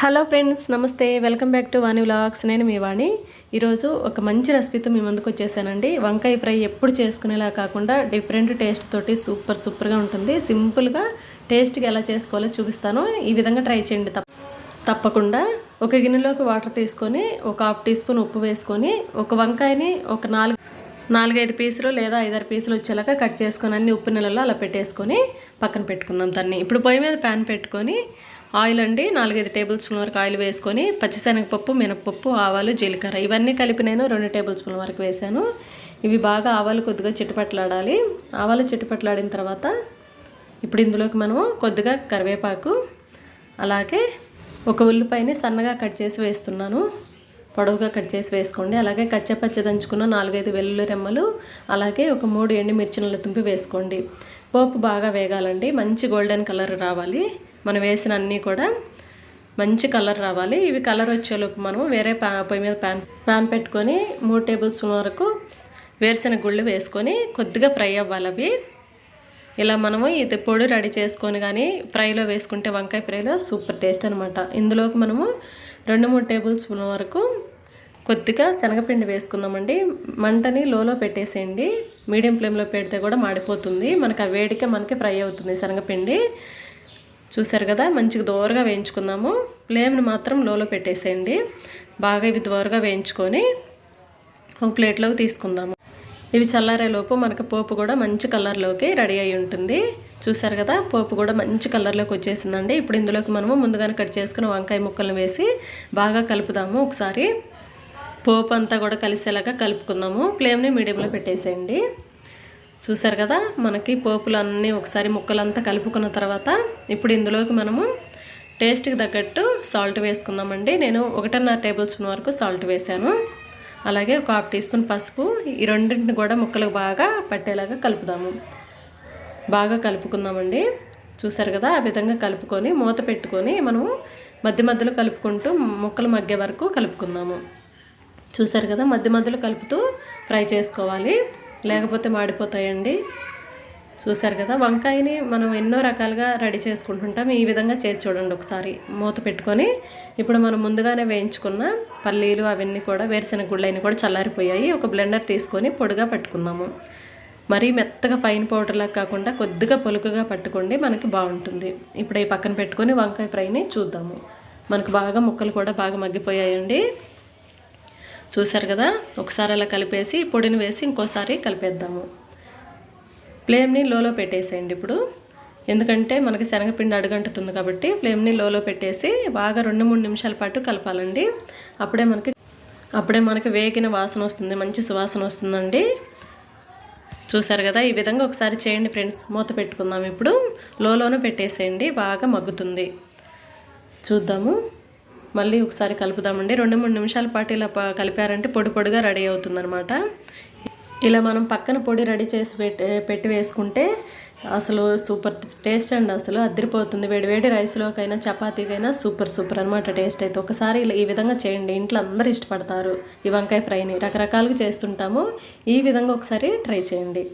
Hello friends నమస్తే. Welcome back to Vani vlogs. నేను మీ వాణి. ఈరోజు ఒక మంచి రెసిపీతో మీ ముందుకు వచ్చేసానండి. వంకాయ ఫ్రై ఎప్పుడు చేసుకునేలా కాకుండా డిఫరెంట్ టేస్ట్ తోటి సూపర్ సూపర్గా ఉంటుంది. సింపుల్గా టేస్ట్గా ఎలా చేసుకోవాలో చూపిస్తాను. ఈ విధంగా ట్రై చేయండి. తప్ప తప్పకుండా ఒక గిన్నెలోకి వాటర్ తీసుకొని ఒక హాఫ్ టీ స్పూన్ ఉప్పు వేసుకొని ఒక వంకాయని ఒక నాలుగు నాలుగైదు పీసులు లేదా ఐదారు పీసులు వచ్చేలాగా కట్ చేసుకొని అన్ని ఉప్పు నెలలో అలా పెట్టేసుకొని పక్కన పెట్టుకుందాం దాన్ని ఇప్పుడు పొయ్యి మీద ప్యాన్ పెట్టుకొని ఆయిల్ అండి నాలుగైదు టేబుల్ స్పూన్ వరకు ఆయిల్ వేసుకొని పచ్చిశనగపప్పు మినపప్పు ఆవాలు జీలకర్ర ఇవన్నీ కలిపి నేను రెండు టేబుల్ స్పూన్ వరకు వేసాను. ఇవి బాగా ఆవాలు కొద్దిగా చిట్టుపట్లాడాలి ఆవాలు చిట్టుపట్లాడిన తర్వాత ఇప్పుడు ఇందులోకి మనము కొద్దిగా కరివేపాకు అలాగే ఒక ఉల్లిపాయని సన్నగా కట్ చేసి వేస్తున్నాను. పొడవుగా కట్ చేసి వేసుకోండి. అలాగే కచ్చపచ్చ దంచుకున్న నాలుగైదు వెల్లుల్లి రెమ్మలు అలాగే ఒక మూడు ఎండిమిర్చినలు తుంపి వేసుకోండి. పోపు బాగా వేగాలండి. మంచి గోల్డెన్ కలర్ రావాలి. మనం వేసిన అన్నీ కూడా మంచి కలర్ రావాలి. ఇవి కలర్ వచ్చేలోపు మనం వేరే పా పొయ్యి మీద ప్యాన్ ప్యాన్ పెట్టుకొని మూడు టేబుల్ స్పూన్ వరకు వేరుశెనగ గుళ్ళు వేసుకొని కొద్దిగా ఫ్రై అవ్వాలి అవి. ఇలా మనము ఇది పొడి రెడీ చేసుకొని కానీ ఫ్రైలో వేసుకుంటే వంకాయ ఫ్రైలో సూపర్ టేస్ట్ అనమాట ఇందులోకి మనము రెండు మూడు టేబుల్ స్పూన్ వరకు కొద్దిగా శనగపిండి వేసుకుందామండి. మంటని లోలో పెట్టేసేయండి. మీడియం ఫ్లేమ్లో పెడితే కూడా మాడిపోతుంది. మనకు ఆ వేడికే మనకి ఫ్రై అవుతుంది శనగపిండి. చూసారు కదా మంచిగా దోరగా వేయించుకుందాము. ఫ్లేమ్ని మాత్రం లోలో పెట్టేసేయండి. బాగా ఇవి దోరగా వేయించుకొని ఒక ప్లేట్లోకి తీసుకుందాము. ఇవి చల్లారేలోపు మనకు పోపు కూడా మంచి కలర్లోకి రెడీ అయి ఉంటుంది. చూసారు కదా పోపు కూడా మంచి కలర్లోకి వచ్చేసిందండి. ఇప్పుడు ఇందులోకి మనము ముందుగానే కట్ చేసుకుని వంకాయ ముక్కలను వేసి బాగా కలుపుదాము ఒకసారి. పోపు అంతా కూడా కలిసేలాగా కలుపుకుందాము. ఫ్లేమ్ని మీడియంలో పెట్టేసేయండి. చూసారు కదా మనకి పోపులు అన్నీ ఒకసారి ముక్కలంతా కలుపుకున్న తర్వాత ఇప్పుడు ఇందులోకి మనము టేస్ట్కి తగ్గట్టు సాల్ట్ వేసుకుందామండి. నేను ఒకటిన్నర టేబుల్ స్పూన్ వరకు సాల్ట్ వేసాను. అలాగే ఒక హాఫ్ టీ స్పూన్ పసుపు ఈ రెండింటిని కూడా ముక్కలకు బాగా పట్టేలాగా కలుపుదాము. బాగా కలుపుకుందామండి. చూసారు కదా ఆ విధంగా కలుపుకొని మూత పెట్టుకొని మనము మధ్య మధ్యలో కలుపుకుంటూ ముక్కలు మగ్గే వరకు కలుపుకుందాము. చూసారు కదా మధ్య మధ్యలో కలుపుతూ ఫ్రై చేసుకోవాలి. లేకపోతే మాడిపోతాయండి. చూసారు కదా వంకాయని మనం ఎన్నో రకాలుగా రెడీ చేసుకుంటుంటాం. ఈ విధంగా చేసి చూడండి ఒకసారి. మూత పెట్టుకొని ఇప్పుడు మనం ముందుగానే వేయించుకున్న పల్లీలు అవన్నీ కూడా వేరుశెనగ గుళ్ళైన కూడా చల్లారిపోయాయి. ఒక బ్లెండర్ తీసుకొని పొడిగా పట్టుకుందాము. మరీ మెత్తగా పైన పౌడర్లా కాకుండా కొద్దిగా పొలుకుగా పట్టుకోండి మనకి బాగుంటుంది. ఇప్పుడు ఈ పక్కన పెట్టుకొని వంకాయ ఫ్రైని చూద్దాము. మనకు బాగా ముక్కలు కూడా బాగా మగ్గిపోయాయండి. చూసారు కదా? ఒకసారి అలా కలిపేసి పొడిని వేసి ఇంకోసారి కలిపేద్దాము. ఫ్లేమ్ని లోలో పెట్టేసేయండి ఇప్పుడు. ఎందుకంటే మనకి శనగపిండి అడుగంటుతుంది కాబట్టి ఫ్లేమ్ని లోలో పెట్టేసి బాగా రెండు మూడు నిమిషాల పాటు కలపాలండి. అప్పుడే మనకి అప్పుడే మనకి వేగిన వాసన వస్తుంది మంచి సువాసన వస్తుందండి. చూసారు కదా? ఈ విధంగా ఒకసారి చేయండి ఫ్రెండ్స్. మూత పెట్టుకుందాం ఇప్పుడు. లోలోనే పెట్టేసేయండి. బాగా మగ్గుతుంది. చూద్దాము. మళ్ళీ ఒకసారి కలుపుదామండి. రెండు మూడు నిమిషాల పాటు ఇలా కలిపారంటే పొడి పొడిగా రెడీ అవుతుందనమాట ఇలా మనం పక్కన పొడి రెడీ చేసి పెట్టి పెట్టి వేసుకుంటే అసలు సూపర్ టేస్ట్ అండి అసలు. అద్దరిపోతుంది. వేడివేడి రైస్లోకైనా చపాతీకైనా సూపర్ సూపర్ అనమాట టేస్ట్ అయితే. ఒకసారి ఇలా ఈ విధంగా చేయండి. ఇంట్లో అందరూ ఇష్టపడతారు ఈ వంకాయ ఫ్రైని. రకరకాలుగా చేస్తుంటాము. ఈ విధంగా ఒకసారి ట్రై చేయండి.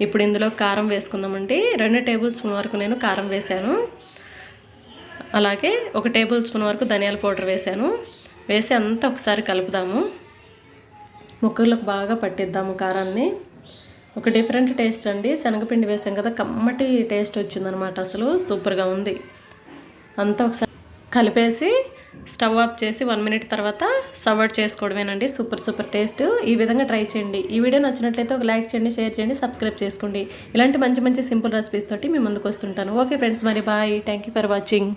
ఇప్పుడు ఇందులో కారం వేసుకుందామండి. రెండు టేబుల్ స్పూన్ వరకు నేను కారం వేశాను. అలాగే ఒక టేబుల్ స్పూన్ వరకు ధనియాల పౌడర్ వేసాను వేసి అంతా ఒకసారి కలుపుదాము. ముక్కలకు బాగా పట్టిద్దాము కారాన్ని. ఒక డిఫరెంట్ టేస్ట్ అండి. శనగపిండి వేసాం కదా కమ్మటి టేస్ట్ వచ్చిందనమాట అసలు. సూపర్గా ఉంది. అంతా ఒకసారి కలిపేసి స్టవ్ ఆఫ్ చేసి వన్ మినిట్ తర్వాత సర్వర్డ్ చేసుకోవడమేనండి. Super super taste. ఈ విధంగా ట్రై చేయండి. ఈ వీడియో నచ్చినట్లయితే ఒక లైక్ చేయండి షేర్ చేయండి సబ్స్క్రైబ్ చేసుకోండి. ఇలాంటి మంచి మంచి సింపుల్ రెసిపీస్ తోటి మీ ముందుకు వస్తుంటాను. ఓకే ఫ్రెండ్స్ మరి బాయ్. Thank for watching